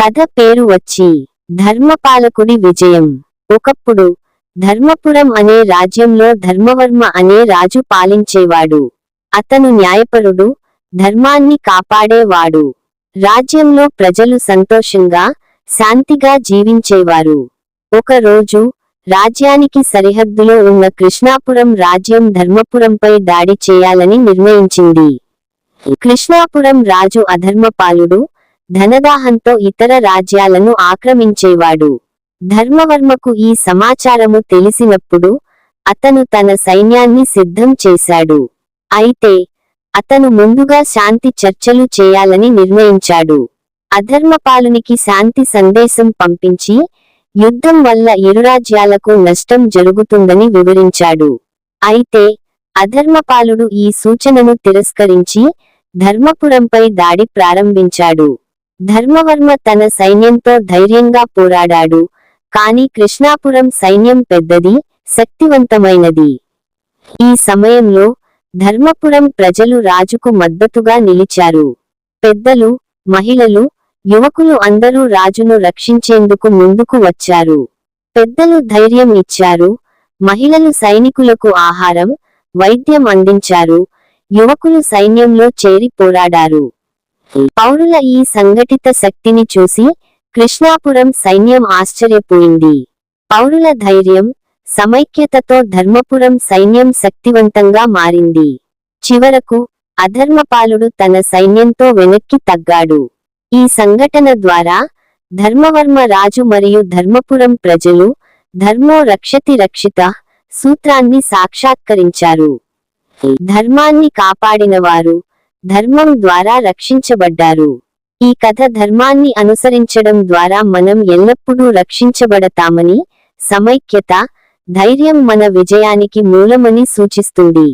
కథ పేరు వచ్చి ధర్మపాలకుడి విజయం. ఒకప్పుడు ధర్మపురం అనే రాజ్యంలో ధర్మవర్మ అనే రాజు పాలించేవాడు. అతను న్యాయపరుడు ధర్మాన్ని కాపాడేవాడు. రాజ్యంలో ప్రజలు సంతోషంగా శాంతిగా జీవించేవారు. ఒక రోజు రాజ్యానికి సరిహద్దులో ఉన్న కృష్ణాపురం రాజ్యం ధర్మపురంపై దాడి చేయాలని నిర్ణయించింది. కృష్ణాపురం రాజు అధర్మపాలుడు ధనదాహంతో ఇతర రాజ్యాలను ఆక్రమించేవాడు. ధర్మవర్మకు ఈ సమాచారము తెలిసినప్పుడు అతను తన సైన్యాన్ని సిద్ధం చేశాడు. అయితే అతను ముందుగా శాంతి చర్చలు చేయాలని నిర్ణయించాడు. అధర్మపాలునికి శాంతి సందేశం పంపించి యుద్ధం వల్ల ఇరు రాజ్యాలకు నష్టం జరుగుతుందని వివరించాడు. అయితే అధర్మపాలుడు ఈ సూచనను తిరస్కరించి ధర్మపురంపై దాడి ప్రారంభించాడు. ధర్మవర్మ తన సైన్యంతో ధైర్యంగా పోరాడాడు. కాని కృష్ణాపురం సైన్యం పెద్దది శక్తివంతమైనది. ఈ సమయంలో ధర్మపురం ప్రజలు రాజుకు మద్దతుగా నిలిచారు. పెద్దలు మహిళలు యువకులు అందరూ రాజును రక్షించేందుకు ముందుకు వచ్చారు. పెద్దలు ధైర్యం ఇచ్చారు. మహిళలు సైనికులకు ఆహారం వైద్యం అందించారు. యువకులు సైన్యంలో చేరి పోరాడారు. పౌరుల ఈ సంఘటిత శక్తిని చూసి కృష్ణాపురం సైన్యం ఆశ్చర్యపోయింది. పౌరుల ధైర్యం సమైక్యతతో ధర్మపురం సైన్యం శక్తివంతంగా మారింది. చివరకు అధర్మపాలుడు తన సైన్యంతో వెనక్కి తగ్గాడు. ఈ సంఘటన ద్వారా ధర్మవర్మ రాజు మరియు ధర్మపురం ప్రజలు ధర్మో రక్షతి రక్షిత సూత్రాన్ని సాక్షాత్కరించారు. ధర్మాన్ని కాపాడినవారు ధర్మం ద్వారా రక్షించబడ్డారు. ఈ కథ ధర్మాన్ని అనుసరించడం ద్వారా మనం ఎల్లప్పుడూ రక్షించబడతామని సమైక్యత ధైర్యం మన విజయానికి మూలమని సూచిస్తుంది.